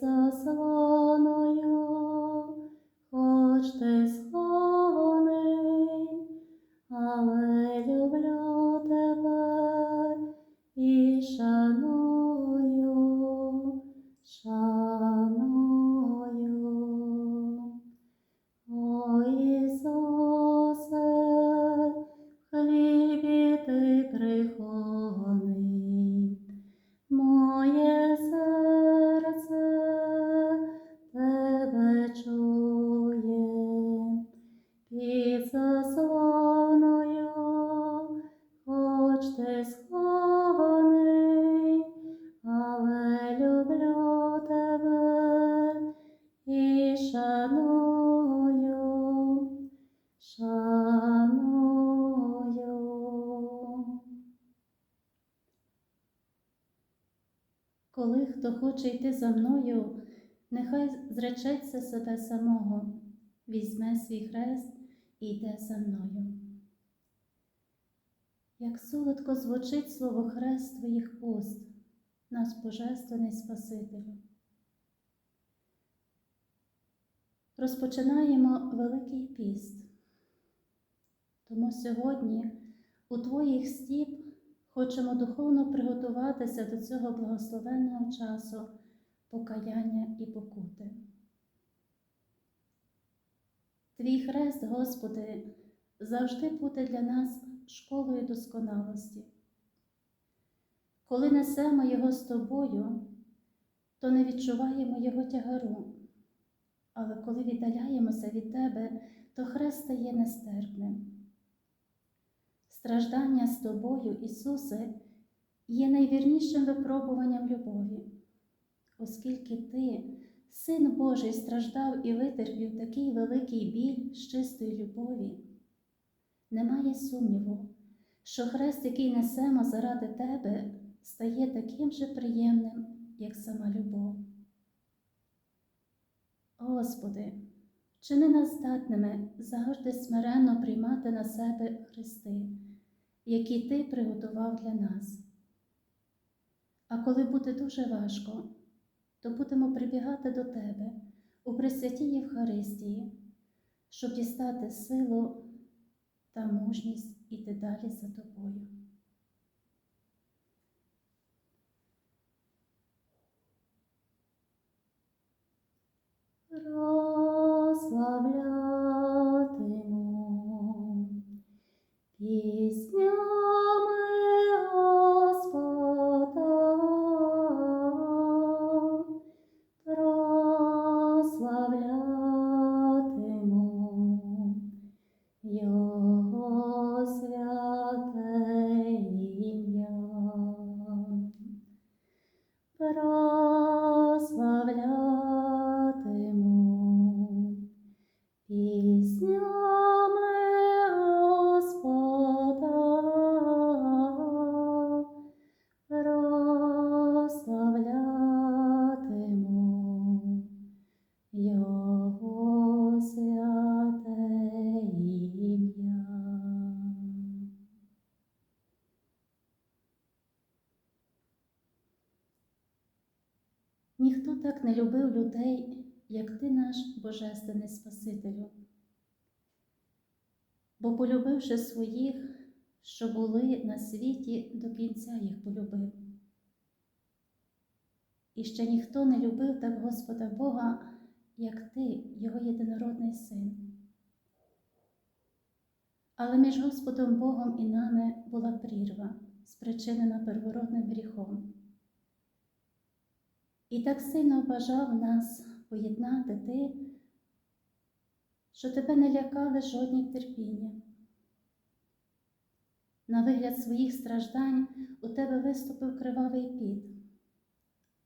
Заслоною, хоч ти схований, але шаную, шаную. Коли хто хоче йти за мною, нехай зречеться себе самого, візьме свій хрест і йде за мною. Як солодко звучить слово хрест твоїх уст, наш Божественний Спасителю. Розпочинаємо Великий піст. Тому сьогодні у Твоїх стіп хочемо духовно приготуватися до цього благословенного часу покаяння і покути. Твій хрест, Господи, завжди буде для нас школою досконалості. Коли несемо його з тобою, то не відчуваємо його тягару, але коли віддаляємося від тебе, то хрест стає нестерпним. Страждання з тобою, Ісусе, є найвірнішим випробуванням любові, оскільки Ти, Син Божий, страждав і витерпів такий великий біль з чистої любові. Немає сумніву, що хрест, який несемо заради Тебе, стає таким же приємним, як сама любов. Господи, чини нас здатними завжди смиренно приймати на себе хрести, які Ти приготував для нас. А коли буде дуже важко, то будемо прибігати до Тебе у Пресвятій Євхаристії, щоб дістати силу та мужність іти далі за тобою. ろう。Ніхто так не любив людей, як ти наш Божественний Спасителю. Бо, полюбивши своїх, що були на світі, до кінця їх полюбив. І ще ніхто не любив так Господа Бога, як ти, Його єдинородний син. Але між Господом Богом і нами була прірва, спричинена первородним гріхом. І так сильно бажав нас поєднати ти, що тебе не лякали жодні терпіння. На вигляд своїх страждань у тебе виступив кривавий піт,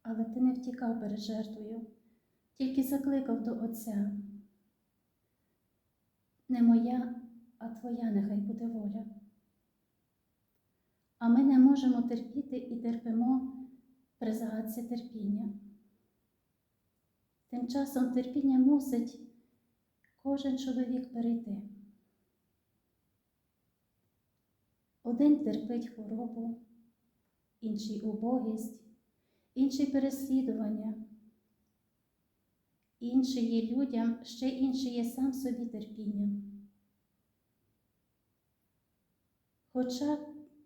але ти не втікав перед жертвою, тільки закликав до Отця. Не моя, а твоя нехай буде воля. А ми не можемо терпіти і терпимо, при загадці терпіння. Тим часом терпіння мусить кожен чоловік перейти. Один терпить хворобу, інший убогість, інший переслідування, інший є людям, ще інший є сам собі терпінням. Хоча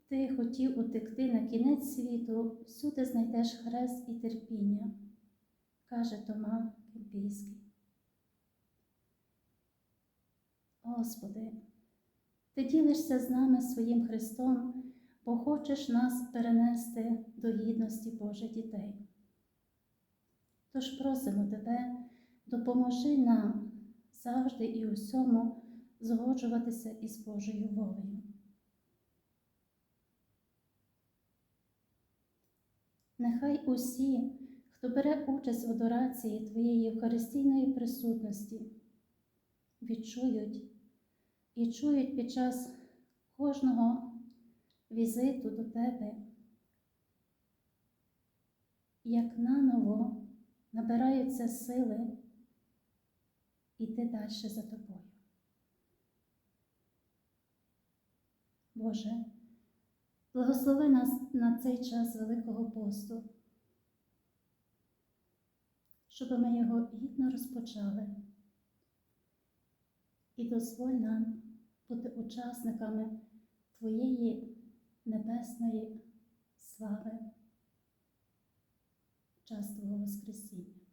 ти хотів утекти на кінець світу, всюди знайдеш хрест і терпіння, каже Тома Кемпійський. Господи, Ти ділишся з нами своїм Христом, бо хочеш нас перенести до гідності Божих дітей. Тож просимо Тебе, допоможи нам завжди і усьому згоджуватися із Божою волею. Нехай усі, хто бере участь в адорації Твоєї Євхаристійної присутності, відчують і чують під час кожного візиту до Тебе, як наново набираються сили іти далі за Тобою. Боже, Благослови нас на цей час Великого посту, щоб ми його гідно розпочали і дозволь нам бути учасниками Твоєї небесної слави, час Твого Воскресіння.